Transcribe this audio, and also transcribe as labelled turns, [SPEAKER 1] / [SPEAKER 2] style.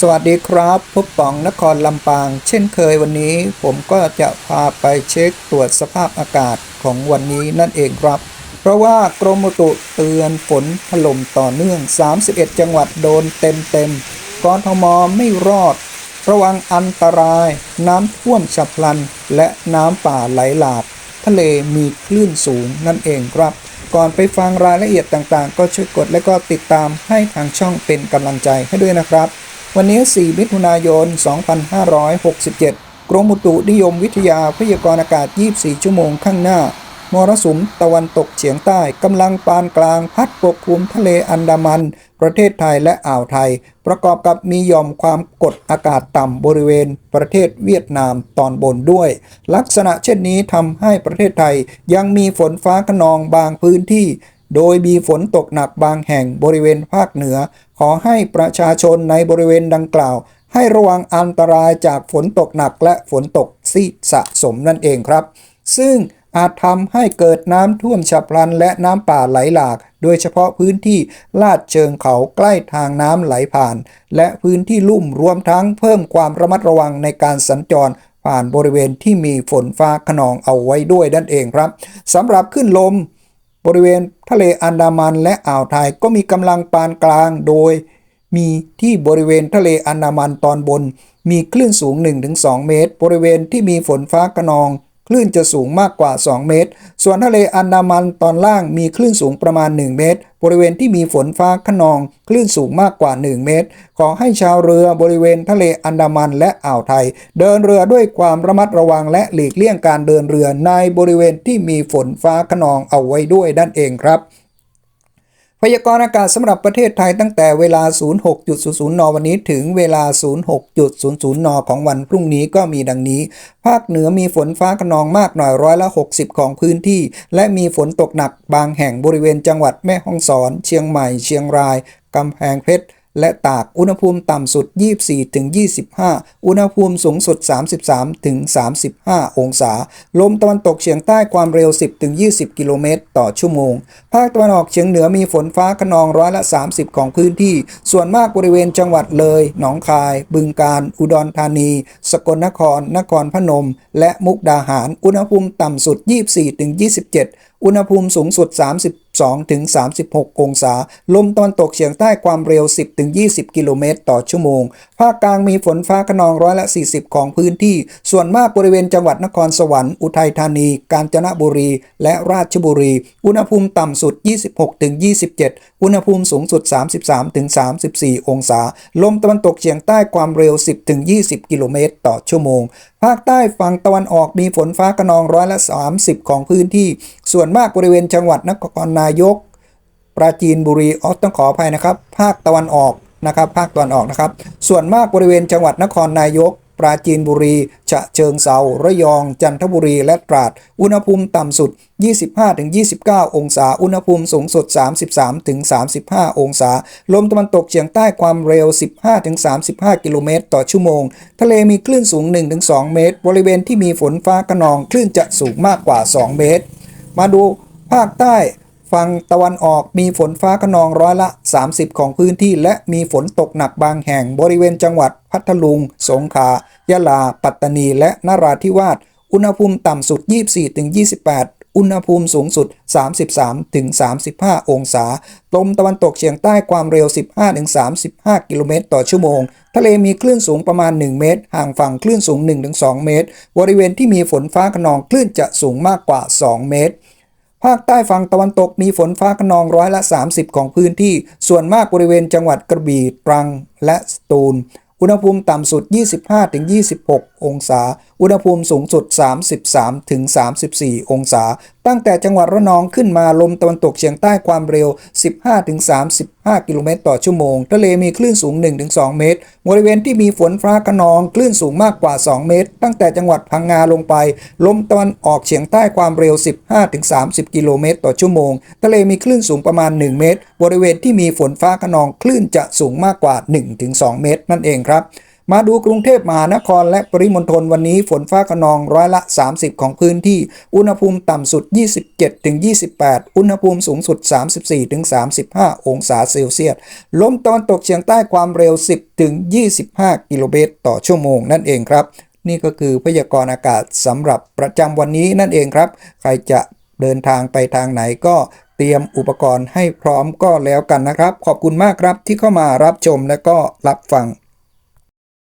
[SPEAKER 1] สวัสดีครับพบป๋องนครลำปาง เช่นเคยวันนี้ ผมก็จะพาไปเช็คตรวจสภาพอากาศของวันนี้นั่นเองครับ เพราะว่ากรมอุตุเตือนฝนถล่มต่อเนื่อง 31 จังหวัดโดนเต็มเต็มๆกทมไม่รอด ระวังอันตราย น้ำท่วมฉับพลัน และน้ำป่าไหลหลากทะเลมีคลื่นสูงนั่นเองครับ ก่อนไปฟังรายละเอียดต่างๆ ก็ช่วยกดและก็ติดตามให้ทางช่องเป็นกำลังใจให้ด้วยนะครับ วันนี้ 4 มิถุนายน 2567 กรมอุตุนิยมวิทยาพยากรณ์อากาศ 24 ชั่วโมงข้างหน้า มรสุมตะวันตกเฉียงใต้กำลังปานกลางพัดปกคลุมทะเลอันดามัน ประเทศไทยและอ่าวไทย ประกอบกับมีหย่อมความกดอากาศต่ำบริเวณ ประเทศเวียดนามตอนบนด้วย ลักษณะเช่นนี้ทำให้ประเทศไทยยังมีฝนฟ้าขนองบางพื้นที่ โดยมีฝนตกหนักบางแห่งบริเวณภาคเหนือ ขอให้ประชาชนในบริเวณดังกล่าว ให้ระวังอันตรายจากฝนตกหนักและฝนตกซีสะสมนั่นเองครับ ซึ่งอาจทำให้เกิดน้ำท่วมฉับพลันและน้ำป่าไหลหลาก โดยเฉพาะพื้นที่ลาดเชิงเขาใกล้ทางน้ำไหลผ่าน และพื้นที่ลุ่มรวมทั้งเพิ่มความระมัดระวังในการสัญจร ผ่านบริเวณที่มีฝนฟ้าขนองเอาไว้ด้วยนั่นเองครับสำหรับขึ้นลม บริเวณทะเลอันดามันและอ่าวไทยก็มีกำลังปานกลางโดย มีที่บริเวณทะเลอันดามันตอนบน มีคลื่นสูง 1-2 เมตร บริเวณที่มีฝนฟ้าขนอง คลื่นจะสูงมากกว่า 2 เมตร ส่วนทะเลอันดามันตอนล่างมีคลื่นสูงประมาณ 1 เมตร บริเวณที่มีฝนฟ้าขนอง คลื่นสูงมากกว่า 1 เมตร ขอให้ชาวเรือบริเวณทะเลอันดามันและอ่าวไทย เดินเรือด้วยความระมัดระวังและหลีกเลี่ยงการเดินเรือในบริเวณที่มีฝนฟ้าขนองเอาไว้ด้วยนั่นเองครับ พยากรณ์อากาศสำหรับประเทศไทยตั้งแต่เวลา 06.00 น วันนี้ถึงเวลา 06.00 น ของวันพรุ่งนี้ก็มีดังนี้ ภาคเหนือมีฝนฟ้าขนองมากหน่อยร้อยละ 60 ของพื้นที่ และมีฝนตกหนักบางแห่งบริเวณจังหวัดแม่ฮ่องสอน เชียงใหม่ เชียงราย กำแพงเพชร และตากอุณหภูมิต่ำสุด 24-25 อุณหภูมิสูงสุด 33-35 องศา ลมตะวันตกเฉียงใต้ความเร็ว 10-20 กิโลเมตรต่อชั่วโมง ภาคตะวันออกเฉียงเหนือมีฝนฟ้าขนองร้อยละ 30 ของพื้นที่ ส่วนมากบริเวณจังหวัดเลย หนองคาย บึงกาฬ อุดรธานี สกลนคร นครพนม และมุกดาหาร อุณหภูมิต่ำสุด 24-27 อุณหภูมิสูงสุด 30 32-36 องศา ลมตอนตกเฉียงใต้ความเร็ว 10-20 กิโลเมตรต่อชั่วโมง ภาคกลางมีฝนฟ้าขนองร้อยละ 40 ของพื้นที่ ส่วนมากบริเวณจังหวัดนครสวรรค์ อุทัยธานี กาญจนบุรี และราชบุรี อุณหภูมิต่ำสุด 26-27 อุณหภูมิสูงสุด 33-34 องศา ลมตะวันตกเฉียงใต้ความเร็ว 10-20 กิโลเมตรต่อชั่วโมง ภาคใต้ฝั่งตะวันออกมีฝนฟ้าขนองร้อยละ 30 ของพื้นที่ ส่วนมากบริเวณจังหวัดนครนานายก ปราจีนบุรีอ๋อต้องขออภัยนะครับ ภาคตะวันออกนะครับ ภาคตะวันออกนะครับ ส่วนมากบริเวณจังหวัดนครนายก ปราจีนบุรี ฉะเชิงเซาระยอง จันทบุรี และตราด อุณหภูมิต่ำสุด 25-29 องศา อุณหภูมิสูงสุด 33-35 องศา ลมตะวันตกเฉียงใต้ความเร็ว 15-35 กิโลเมตรต่อชั่วโมง ทะเลมีคลื่นสูง 1-2 เมตร บริเวณที่มีฝนฟ้าขนอง คลื่นจะสูงมากกว่า 2 เมตร มาดูภาคใต้ ฝั่งตะวันออกมีฝนฟ้าขนองร้อยละ 30 ของพื้นที่ และมีฝนตกหนักบางแห่งบริเวณจังหวัด พัทลุง สงขลายะลา ปัตตานี และนราธิวาส อุณหภูมิต่ำสุด 24-28อุณหภูมิสูงสุด 33-35 องศา ลมตะวันตกเฉียงใต้ความเร็ว 15-35 กิโลเมตรต่อชั่วโมง ทะเลมีคลื่นสูงประมาณ 1 เมตร ห่างฝั่งคลื่นสูง 1-2 เมตร บริเวณที่มีฝนฟ้าขนองคลื่นจะสูงมากกว่า 2 เมตร ภาคใต้ฝั่งตะวันตกมีฝนฟ้าขนองร้อยละ 30 ของพื้นที่ ส่วนมากบริเวณจังหวัดกระบี่ตรัง และสตูล อุณหภูมิต่ำสุด 25-26 องศา อุณหภูมิสูงสุด 33-34 องศา ตั้งแต่จังหวัดระนองขึ้นมาลมตะวันตกเฉียงใต้ความเร็ว 15-35 กิโลเมตรต่อชั่วโมง ทะเลมีคลื่นสูง 1-2 เมตร บริเวณที่มีฝนฟ้าขนองคลื่นสูงมากกว่า 2 เมตร ตั้งแต่จังหวัดพังงาลงไป ลมตะวันออกเฉียงใต้ความเร็ว 15-30 กิโลเมตรต่อชั่วโมง ทะเลมีคลื่นสูงประมาณ 1 เมตร บริเวณที่มีฝนฟ้าขนองคลื่นจะสูงมากกว่า 1-2 เมตร นั่นเองครับ มาดูกรุงเทพมหานครและปริมณฑลวันนี้ฝนฟ้าขนองร้อยละ 30 ของพื้นที่ อุณหภูมิต่ำสุด 27-28 อุณหภูมิสูงสุด 34-35 องศาเซลเซียส ลมตะวันตกเฉียงใต้ความเร็ว 10-25 กิโลเมตรต่อชั่วโมงนั่นเองครับ นี่ก็คือพยากรณ์อากาศสำหรับประจำวันนี้นั่นเองครับ ใครจะเดินทางไปทางไหนก็เตรียมอุปกรณ์ให้พร้อมก็แล้วกันนะครับ ขอบคุณมากครับที่เข้ามารับชมและก็รับฟัง